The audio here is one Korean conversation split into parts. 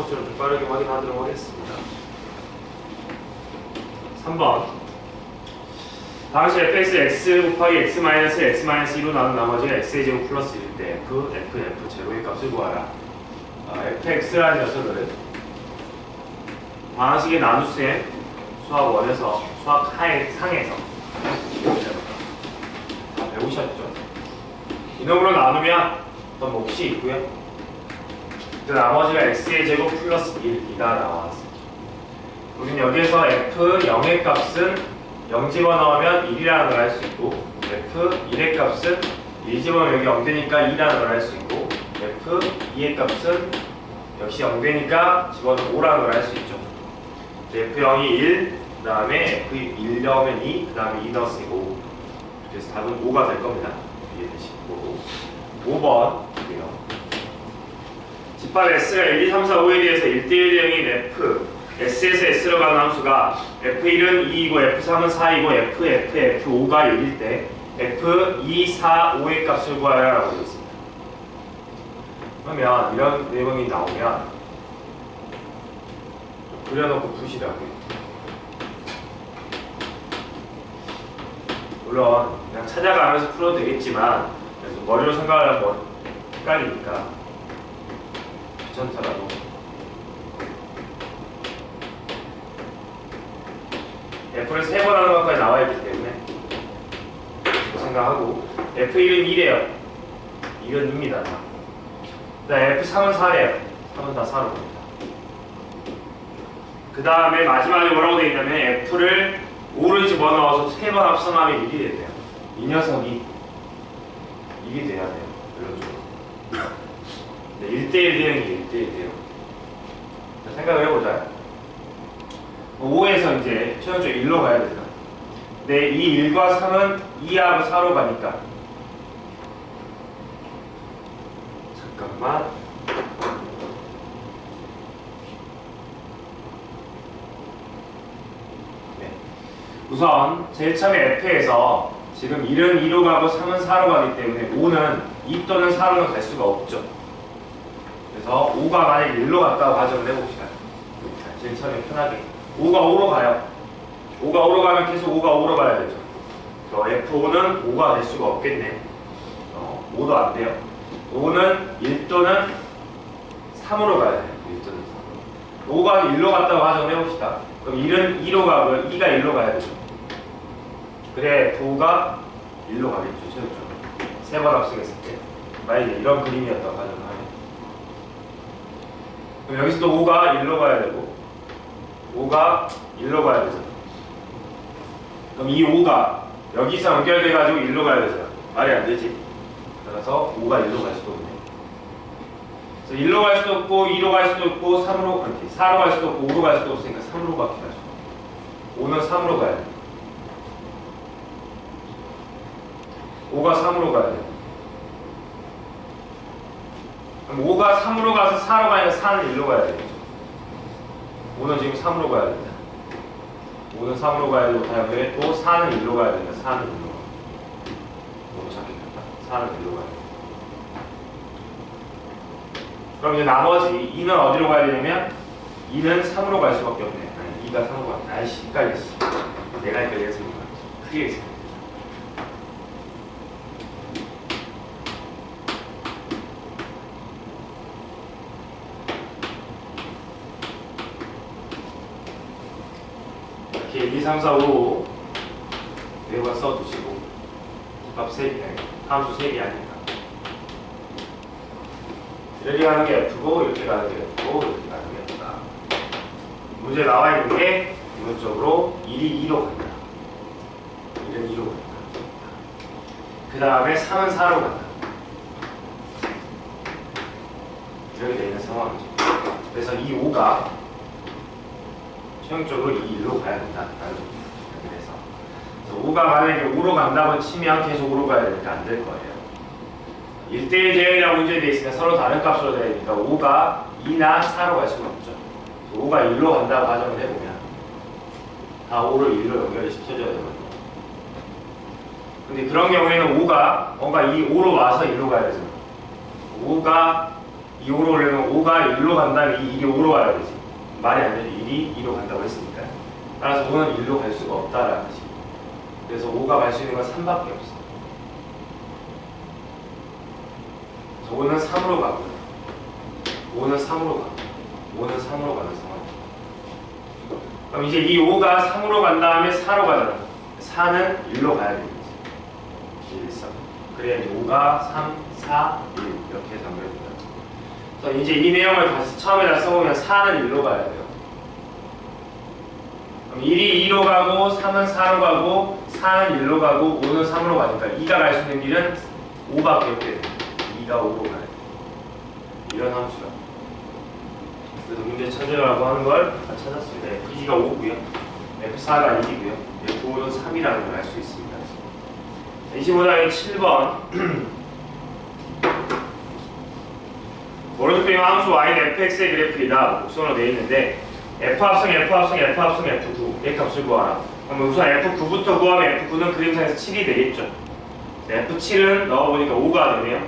것처럼 좀 빠르게 확인하도록 하겠습니다. 3번 당시 fx x 곱하기 x 마이너스 x 마이너스 2로 나눈 나머지가 x의 제곱 플러스 1일 때 f, f, f 제로의 값을 구하라. 아, fx라는 녀석을 방식의 나눗셈 수학 원에서 수학 하에 상에서 다 배우셨죠? 이놈으로 나누면 어떤 몫이 있고요. 그 나머지가 x의 제곱 플러스 1이다 나왔습니다. 우리는 여기에서 f 0의 값은 0 집어넣으면 1이라는 걸할수 있고 f 1의 값은 1 집어넣으면 여기 0 되니까 2라는 걸할수 있고 f 2의 값은 역시 0 되니까 집어넣으면 5라는 걸할수 있죠. f 0이 1, 그 다음에 f 1 넣으면 2, 그 다음에 2 넣었으니까 5 그래서 답은 5가 될 겁니다. 이해되시고 5번이고요. 집합 S가 1, 2, 3, 4, 5에 대해서 1대1 대응인 F S에서 S로 가는 함수가 F1은 2이고 F3은 4이고 F, F, F5가 1일 때 F, 2, 4, 5의 값을 구하라고 되어 있습니다. 그러면 이런 내용이 나오면 그려놓고 푸시라고요. 물론 그냥 찾아가면서 풀어도 되겠지만 머리로 생각을 하면 뭐 헷갈리니까 귀찮더라도. F를 세 번 하는 것까지 나와 있기 때문에 생각하고 F1은 2래요. 2은 2입니다. 그 F3은 4래요. 3은 다 4로. 봅니다 그 다음에 마지막에 뭐라고 되어 있냐면 F를 5를 집어넣어서 세 번 합성하면 1이 돼요. 이 녀석이 1이 돼야 돼요 이런 네, 1대1 대응이 1대1 대응. 자, 생각을 해보자. 5에서 이제 최종적으로 1로 가야 되죠 근데 이 1과 3은 2하고 4로 가니까. 잠깐만. 네. 우선 제일 처음에 F에서 지금 1은 2로 가고 3은 4로 가기 때문에 5는 2 또는 4로는 갈 수가 없죠. 그래서 5가 만약 1로 갔다고 가정을 해봅시다. 자, 제일 처음에 편하게 5가 5로 가요. 5가 5로 가면 계속 5가 5로 가야 되죠. 그래서 F5는 5가 될 수가 없겠네. 어, 5도 안 돼요. 5는 1 또는 3으로 가야 돼요. 1 또는 3으로. 5가 1로 갔다고 가정을 해봅시다. 그럼 1은 2로 가고 2가 1로 가야 되죠. 그래 F5가 1로 가겠죠. 세번 합성했을 때. 만약에 이런 그림이었다고 가정을. 그럼 여기서도 5가 1로 가야 되고 5가 1로 가야 되잖아. 그럼 이 5가 여기서 연결돼 가지고 1로 가야 되잖아. 말이 안 되지. 따라서 5가 1로 갈 수도 없네. 그래서 1로 갈 수도 없고 2로 갈 수도 없고 3으로 아니 4로 갈 수도 없고 5로 갈 수도 없으니까 3으로 가게 하죠. 5는 3으로 가야 돼. 5가 3으로 가야 돼. 그럼 5가 3으로 가서 4로 가니까 4는 1로 가야 되겠죠. 5는 지금 3으로 가야 됩니다. 5는 3으로 가야 되고 다음에 또 4는 1로 가야 됩니다. 4는 1로 가. 너무 작겠다. 4는 1로 가야 돼. 그럼 이제 나머지 2는 어디로 가야 되냐면 2는 3으로 갈 수밖에 없네. 아니, 2가 3으로 가. 아이씨, 헷갈렸어. 내가 헷갈려서 크게 했어. 이렇게 1, 2, 3, 4, 5 외과 써두시고. 집합 3개, 함수 3개 아니까 이렇게 가는 게 F고 이렇게 가는 게 F고 이렇게 가는 게 F다. 문제 나와 있는 게 기본적으로 1이 2로 간다. 1은 2로 간다. 그 다음에 3은 4로 간다. 이렇게 되어 있는 상황이죠. 그래서 이 5가 최종적으로 이 1로 가야 된다라는 그래서 5가 만약에 5로 간다고 치면 계속 5로 가야 되니까 안될 거예요. 1대1 대응이라고 문제에 돼 있으니까 서로 다른 값으로 돼야 되니까 5가 2나 4로 갈 수는 없죠. 5가 1로 간다고 가정을 해보면 다 5를 1로 연결을 시켜줘야 되거든요. 근데 그런 경우에는 5가 뭔가 이 5로 와서 1로 가야 되잖아. 5가 이 5로 올리면 5가 1로 간다면 이 1이 5로 가야 되지. 말이 안 되죠. 1이 2로 간다고 했으니까. 따라서 5는 1로 갈 수가 없다라는 거지. 그래서 5가 갈 수 있는 건 3밖에 없어. 그래서 5는 3으로 가고요. 5는 3으로 가고 5는 3으로 가는 상황. 그럼 이제 이 5가 3으로 간 다음에 4로 가잖아. 4는 1로 가야 되는 거지. 1, 3. 그래야 이제 5가 3, 4, 1 이렇게 연결됩니다. 그래서 이제 이 내용을 다시 처음에다 써보면 4는 1로 가야 돼요. 그럼 1이 2로 가고 3은 4로 가고 4는 1로 가고 5는 3으로 가니까 2가 갈 수 있는 길은 5밖에 없게 돼요. 2가 5로 가야 돼요. 이런 함수가. 그래서 문제 찾으라고 하는 걸 다 찾았습니다. F2가 5고요. F4가 1이고요. F5는 3이라는 걸 알 수 있습니다. 25단계 7번 오른쪽 그림 함수 y는 fx의 그래프이다. 곡선으로 되어 있는데 f 합성, f 합성, f 합성, f9 이렇게 값을 구하라. 그럼 우선 f9부터 구하면 f9는 그림상에서 7이 되겠죠. f7은 넣어보니까 5가 되네요.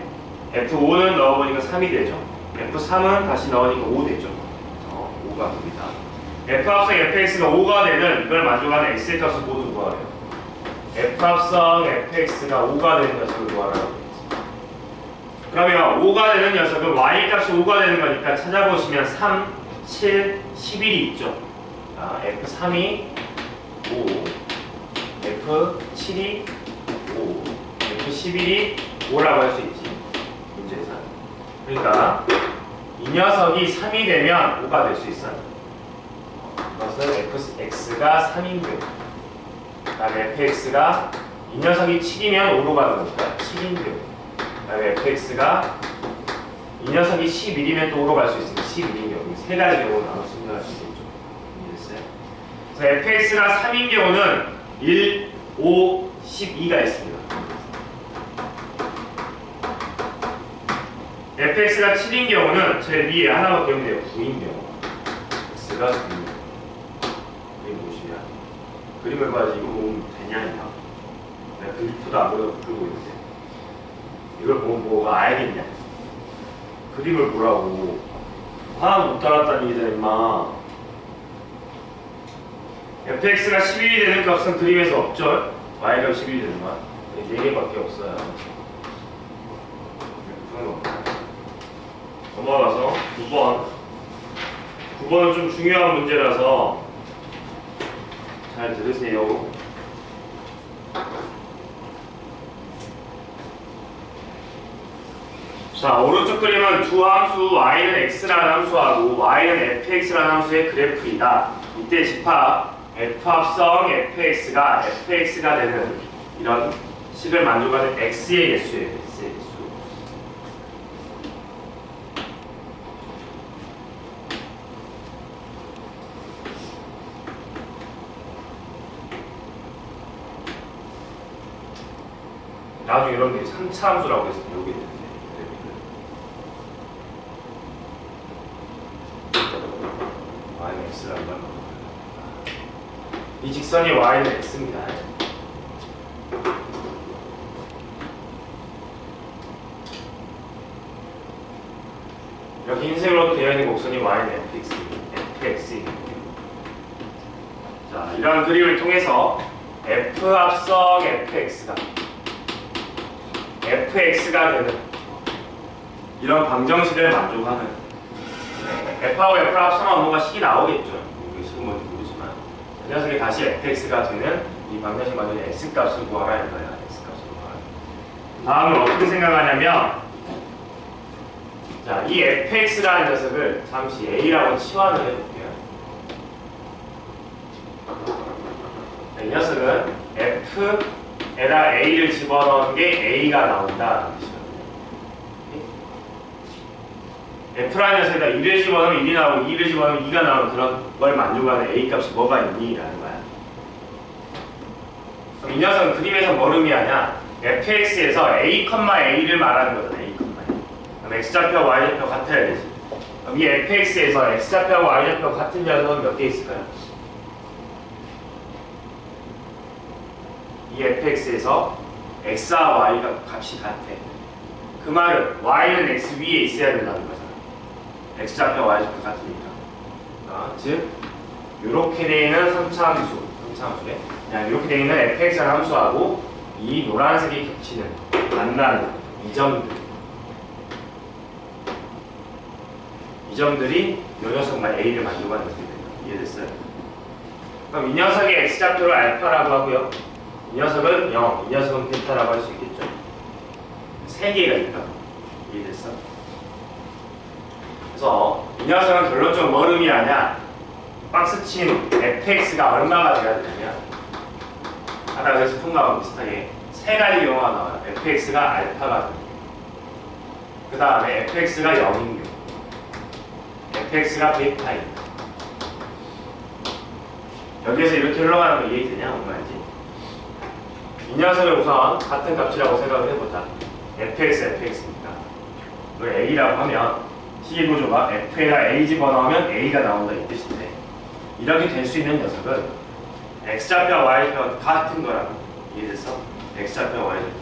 f5는 넣어보니까 3이 되죠. f3은 다시 넣으니까 5 되죠. 어, 5가 됩니다. f 합성 fx가 5가 되는 이걸 만족하는 x의 값을 모두 구하래요. f 합성 fx가 5가 되는 녀석을 구하라고. 그러면 5가 되는 녀석은 y 값이 5가 되는 거니까 찾아보시면 3, 7, 11이 있죠. 아, f3이 5, f7이 5, f11이 5라고 할 수 있지. 문제에서. 그러니까 이 녀석이 3이 되면 5가 될 수 있어요. 그것은 fx가 3인 경우. 그다음에 fx가 이 녀석이 7이면 5로 가는 거니까 7인 경우. 그다음에 fx가 이 녀석이 11이면 또 5로 갈 수 있으니까 11인 경우. 세 가지 경우로 나눠 분별할 수 있죠. 이해됐어요? 그래서 fx가 3인 경우는 1, 5, 12가 있습니다. fx가 7인 경우는 제 위에 하나 바뀌면 돼요. 9인 경우. x가 9인 그림 보시면 그림을 봐야지 이거 보면 되냐 이거 내가 그리프도 안 그려 그리고 있는데 이걸 보면 뭐가 알겠냐 그림을 보라고 하나도 못 따랐다는 얘기잖아 임마. fx가 11이 되는 값은 그림에서 없죠? y가 11이 되는 건 4개밖에 없어요? 넘어가서 9번. 9번은 좀 중요한 문제라서 잘 들으세요. 자, 오른쪽 그림은 두 함수 y는 x라는 함수하고 y는 fx라는 함수의 그래프이다. 이때 집합 f 합성 fx가 fx가 되는 이런 식을 만족하는 x의 개수예요. x의 개수. 나중에 이런 게 3차 함수라고 되는데 y는 x라는 걸 이 직선이 y는 x입니다. 이렇게 흰색으로 되어 있는 곡선이 y는 fx, fx입니다. 자, 이러한 그림을 통해서 f 합성 fx가 fx가 되는 이런 방정식을 만족하는 네, f하고 f를 합성하면 뭔가 식이 나오겠죠. 이게 식은 뭔지 모르지만 이 녀석이 다시 fx가 되는 이 방정식 만족의 x값을 구하라 이거야. x값을 구하라. 다음은 어떻게 생각하냐면 자, 이 fx라는 녀석을 잠시 a라고 치환을 해볼게요. 이 녀석은 f에다 a를 집어넣은 게 a가 나온다. F라는 녀석에다 1을 집어넣으면 1이 나오고 2를 집어넣으면 2가 나오는 그런 걸 만족하는 a 값이 뭐가 있니? 라는 거야. 그럼 이 녀석은 그림에서 뭘 의미하냐? fx에서 a, a를 말하는 거잖아. a. 그럼 x좌표와 y좌표 같아야 되지. 그럼 이 fx에서 x좌표와 y좌표 같은 녀석은 몇 개 있을까요? 이 fx에서 x와 y가 값이 같아. 그 말은 y는 x 위에 있어야 된다는 거잖아. X좌표 y좌표 같으니까 아, 즉 이렇게 되어 있는 3차 함수 3차 함수래 그냥 이렇게 되어 있는 fx라는 함수하고 이 노란색이 겹치는 만나는 이 점들. 이 점들이 이 녀석만 a를 만들고 하는 됩니다. 이해됐어요? 그럼 이 녀석의 x좌표를 알파라고 하고요. 이 녀석은 0, 이 녀석은 베타라고 할 수 있겠죠? 세 개가 있다 이해됐어? 그래서 이 녀석은 결론적으로 뭘 의미하냐? 박스 친 fx가 얼마가 돼야 되냐면 아까 그 스푼과하고 비슷하게 세 가지 경우가 나와요. fx가 알파가 그 다음에 fx가 0인 경우 fx가 베타인 여기에서 이렇게 흘러가는 거 이해되냐? 뭔 말인지? 이 녀석을 우선 같은 값이라고 생각을 해보자. fx, fx입니다. 이걸 a라고 하면 시계 구조가 f에다 a 집어넣으면 a가 나온다 이 뜻인데 이렇게 될 수 있는 녀석은 x좌표와 y좌표가 같은 거라고 이해됐어? x좌표와 y좌표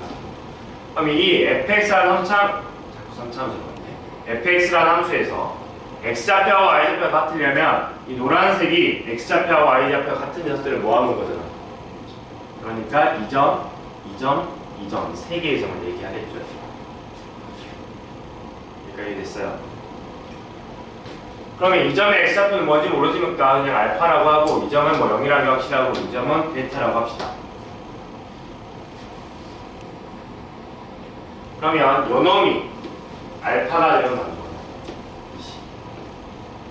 그럼 이 fx라는 함수 자꾸 3차 함수 같네 fx라는 함수에서 x좌표와 y좌표가 같으려면 이 노란색이 x좌표와 y좌표가 같은 녀석들을 모아놓은 거잖아 그러니까 이 점, 이 점, 이 점, 세 개의 점을 얘기하겠죠. 여기까지 됐어요 그러면 이 점의 x좌표는 뭔지 모르지니까 그냥 알파라고 하고 이 점은 뭐 0이라는 게 확실하고 이 점은 베타라고 합시다. 그러면 요 놈이 알파가 되면 안 좋아.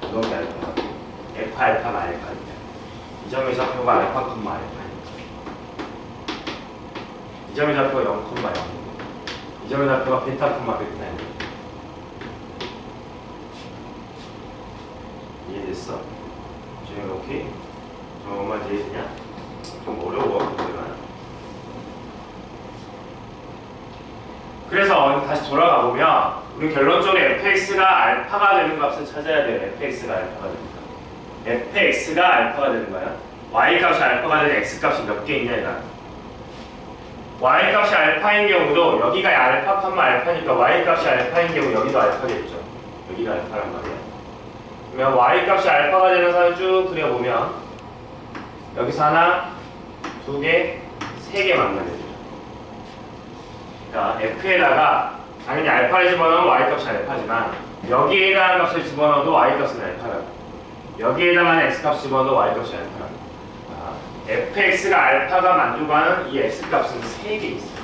요 놈이 알파가 돼. 알파 알파니까. 이 점의 좌표가 알파 콤마 알파니까. 이 점의 좌표가 0 콤마 0. 이 점의 좌표가 베타 콤마 베타니까. 이해 됐어? 지금 오케이? 정말 이해되냐? 좀 어려워 문제가 그래서 다시 돌아가 보면 우리 결론적으로 fx가 알파가 되는 값을 찾아야 돼요 fx가 알파가 됩니다 fx가 알파가 되는 거야 y 값이 알파가 되는 x 값이 몇 개 있냐 얘가 y 값이 알파인 경우도 여기가 알파 컴마 알파니까 y 값이 알파인 경우 여기도 알파겠죠 여기가 알파란 말이야 그러면 y 값이 알파가 되는 선을 쭉 그려보면 여기서 하나, 두 개, 세 개 만나게. 그러니까 f에다가 당연히 알파를 집어넣으면 y 값이 알파지만 여기에 해당하는 값을 집어넣어도 y 값은 알파라고 여기에 해당하는 x 값 집어넣어도 y 값이 알파라고 아, fx가 알파가 만족하는 이 x 값은 세개 있어요.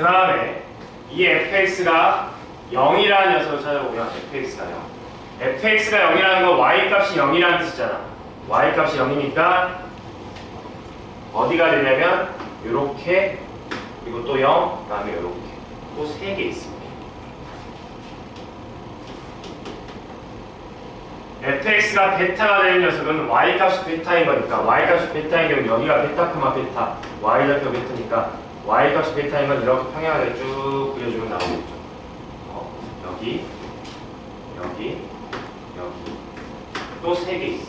그 다음에 이 fx가 0이라는 녀석을 찾아보면 fx가 0 fx가 0이라는 건 y값이 0이라는 뜻이잖아. y값이 0이니까 어디가 되냐면 이렇게 그리고 또 0, 그 다음에 이렇게. 또 3개 있습니다. fx가 베타가 되는 녀석은 y값이 베타인 거니까 y값이 베타인 경우 여기가 베타, 크마 베타 y좌표 베타니까 베타인 건 이렇게 평행하게 쭉 그려주면 나오겠죠. 어, 여기, 여기, 여기 또 세 개 있어.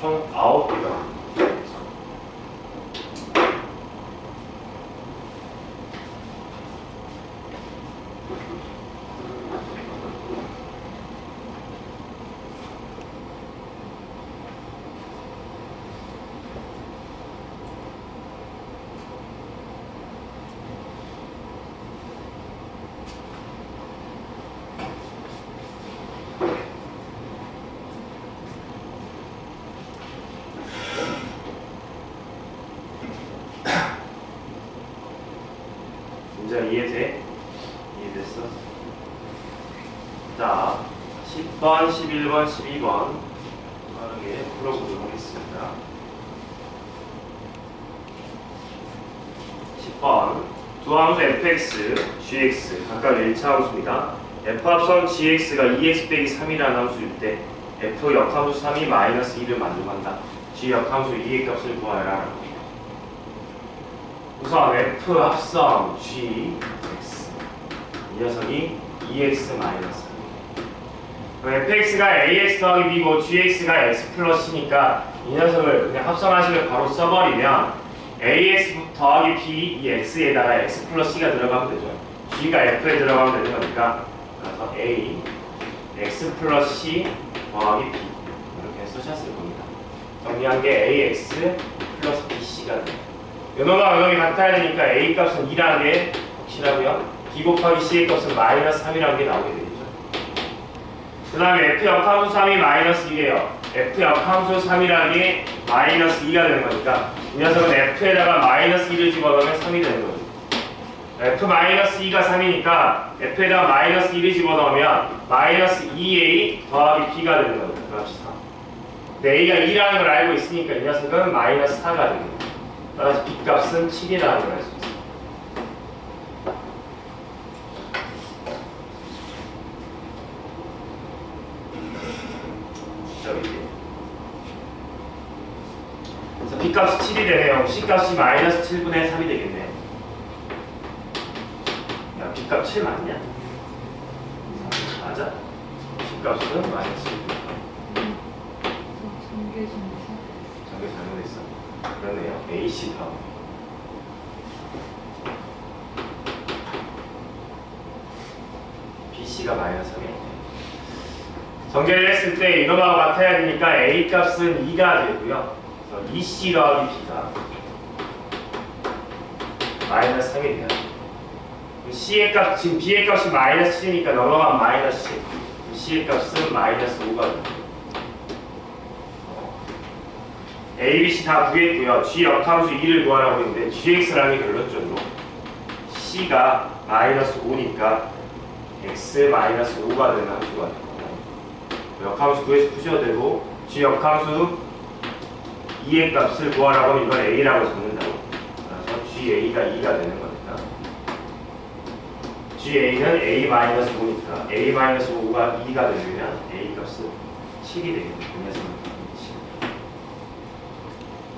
총 아홉 개가 있어. 문제 이해돼? 이해됐어? 자, 10번, 11번, 12번 빠르게 풀어보도록 하겠습니다. 10번 두 함수 fx, gx 각각 1차 함수입니다. f 합성 gx가 2x 빼기 3이라는 함수일 때 f 역함수 3이 마이너스 2를 만족한다. g 역함수 2의 값을 구하여라. 우선 f 합성 g x 이 녀석이 2x 마이너스 fx가 ax 더하기 b고 gx가 x 플러스니까 이 녀석을 그냥 합성하시면 바로 써버리면 ax 더하기 b 이 x에다가 x 플러스 c가 들어가면 되죠. g가 f에 들어가면 되는 거니까 그래서 a x 플러스 c 더하기 b 이렇게 쓰셨을 겁니다. 정리한 게 ax 플러스 bc가 돼요. 요놈과 요놈이 같아야 되니까 a 값은 2라는 게 확실하고요. b 곱하기 c의 값은 마이너스 3이라는 게 나오게 되죠. 그 다음에 f 역함수 3이 마이너스 2예요. f 역함수 3이라는 게 마이너스 2가 되는 거니까 이 녀석은 f에다가 마이너스 2을 집어넣으면 3이 되는 거죠. f 마이너스 2가 3이니까 f에다가 마이너스 2를 집어넣으면 마이너스 2a 더하기 b가 되는 거죠. 그 3. 근데 a가 2라는 걸 알고 있으니까 이 녀석은 마이너스 4가 되는 거죠. 따라서 b 값은 7이라는 걸 알 수 있어요. 저기 그래서 B값이 7이 되네요. C값이 마이너스 7분의 3이 되겠네. 야, B값 7 맞냐? 맞아. B값은 마이너스 7분의 3. 전개 중에서 저게 잘못했어. 다음. BC가 마이너스 3이네. 전개를 했을 때 이거하고 같아야 되니까 A 값은 2가 되고요. 그래서 2C 더하기 B가 마이너스 3이 돼요. C의 값, 지금 B의 값이 마이너스 7이니까 넘어가면 마이너스 7. C의 값은 마이너스 5가 돼요. A, B, C 다 구했고요. G 역함수 2를 구하라고 했는데 GX라는 게 결론적으로 C가 마이너스 5니까 X 마이너스 5가 되는 함수가 되고 역함수 구해서 푸셔도 되고 G 역함수 2의 값을 구하라고 하면 이건 A라고 적는다고 그래서 GA가 2가 되는 거니까 GA는 A 마이너스 5니까 A 마이너스 5가 2가 되면 A 값은 7이 되겠네요.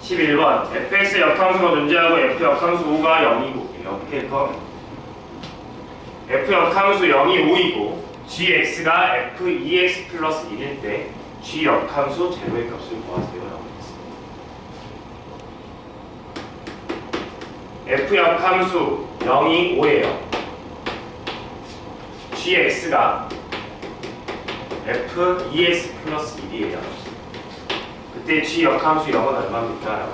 그래서 11번 fx 역함수가 존재하고 f 역함수 5가 0이고 이렇게 더 f 역함수 0이 5이고 gx가 f2x 플러스 1일 때 g 역함수 제로의 값을 구하세요 라고 했습니다. f 역함수 0이 5예요. gx가 f2x 플러스 1이에요 그때 g 역함수 0은 얼마입니까? 라고.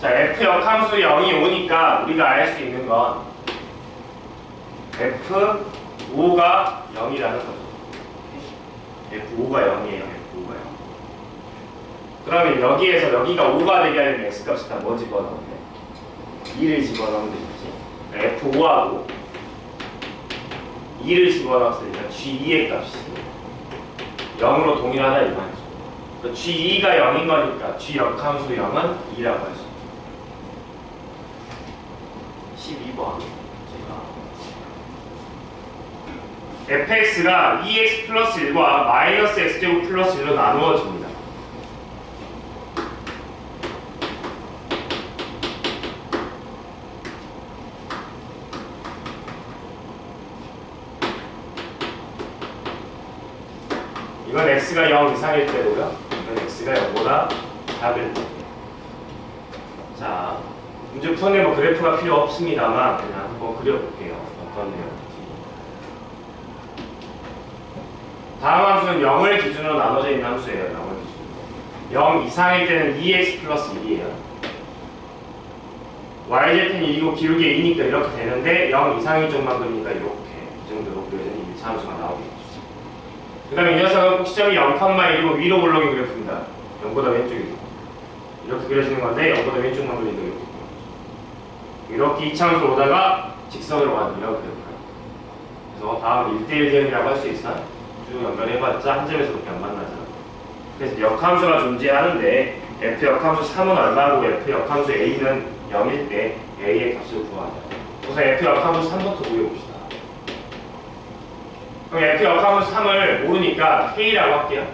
자, f 역함수 0이 오니까 우리가 알 수 있는 건 f5가 0이라는 거죠. f5가 0이에요. f5가 0. 그러면 여기에서 여기가 5가 되게 하려면 x값이 다 뭐 집어넣으면 돼? 2를 집어넣으면 되지. f5하고 2를 집어넣었으니까 G2의 값이 0으로 동일하다 이 말이죠. 그러니까 G2가 0인 거니까 G 역함수 0은 2라고 할 수 있죠. 12번 제가 fx가 2x 플러스 1과 마이너스 x제곱 플러스 1로 나누어집니다. 이건 x가 0 이상일 때고요. x가 0보다 작을 때. 자, 문제 푸는데 뭐 그래프가 필요 없습니다만 그냥 한번 그려볼게요. 어떤 내용인지. 다음 함수는 0을 기준으로 나눠져 있는 함수예요. 0을 기준으로. 0 이상일 때는 2x 플러스 1이에요. yz는 1이고 기울기 2니까 이렇게 되는데 0 이상인 쪽만 그리니까 이렇게 이 정도로 그려지는 1차 함수가 나오겠죠. 그 다음에 이 녀석은 꼭지점이 0,1이고 위로 올라오는 그래프입니다. 0보다 왼쪽이고 이렇게 그려지는 건데 0보다 왼쪽만 그리니까 이렇게 이렇게 이차함수 오다가 직선으로 가는 이런 그래프예요. 그래서 다음 1대1 대응이라고 할 수 있어요. 쭉 연결해봤자 한 점에서밖에 안 만나잖아. 그래서 역함수가 존재하는데 f 역함수 3은 얼마고 f 역함수 a는 0일 때 a의 값을 구하자. 우선 f 역함수 3부터 구해봅시다. 그럼 f 역함수 3을 모르니까 k라고 할게요.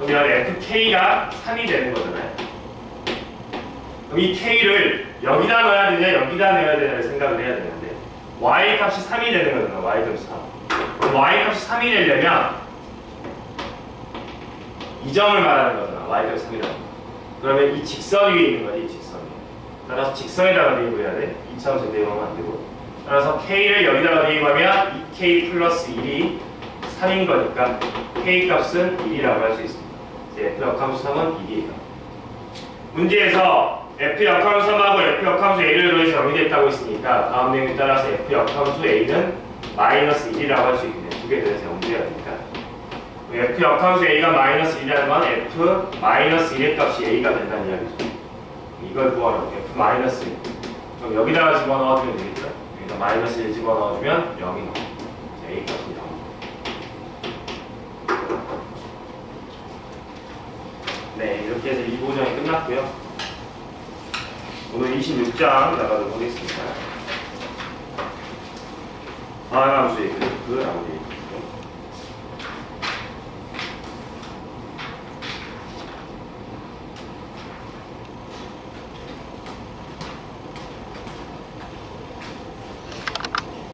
그러면 fk가 3이 되는 거잖아요. 그럼 이 k를 여기다 넣어야 되냐 여기다 넣어야 되냐를 생각을 해야 되는데 y 값이 3이 되는 거잖아 y 값이 3 그럼 y 값이 3이 되려면 이 점을 말하는 거잖아 y 값이 3이라는 거 그러면 이 직선 위에 있는 거지 이 직선이. 따라서 직선에다가 대입해야 돼. 2차원에서 대입하면 안 되고 따라서 k를 여기다가 대입하면 2k 플러스 1이 3인 거니까 k 값은 1이라고 할 수 있습니다. 이제 f 역함수 3은 1이에요. 문제에서 f 역함수 3하고 f 역함수 a를 더해서 0이 됐다고 했으니까 다음 내용에 따라서 f 역함수 a는 마이너스 1이라고 할 수 있겠네 두개 더해서 0이 돼야 되니까 f 역함수 a가 마이너스 1이라는 건 f 마이너스 1의 값이 a가 된다는 이야기죠. 이걸 구하라고 f 마이너스 1 그럼 여기다가 집어넣어주면 되겠죠 여기다 마이너스 1 집어넣어주면 0이 나옵니다 a 값이 0 네, 이렇게 해서 2보정이 끝났고요. 오늘 26장 나가도록 하겠습니다. 함수의 그, 그 나머지.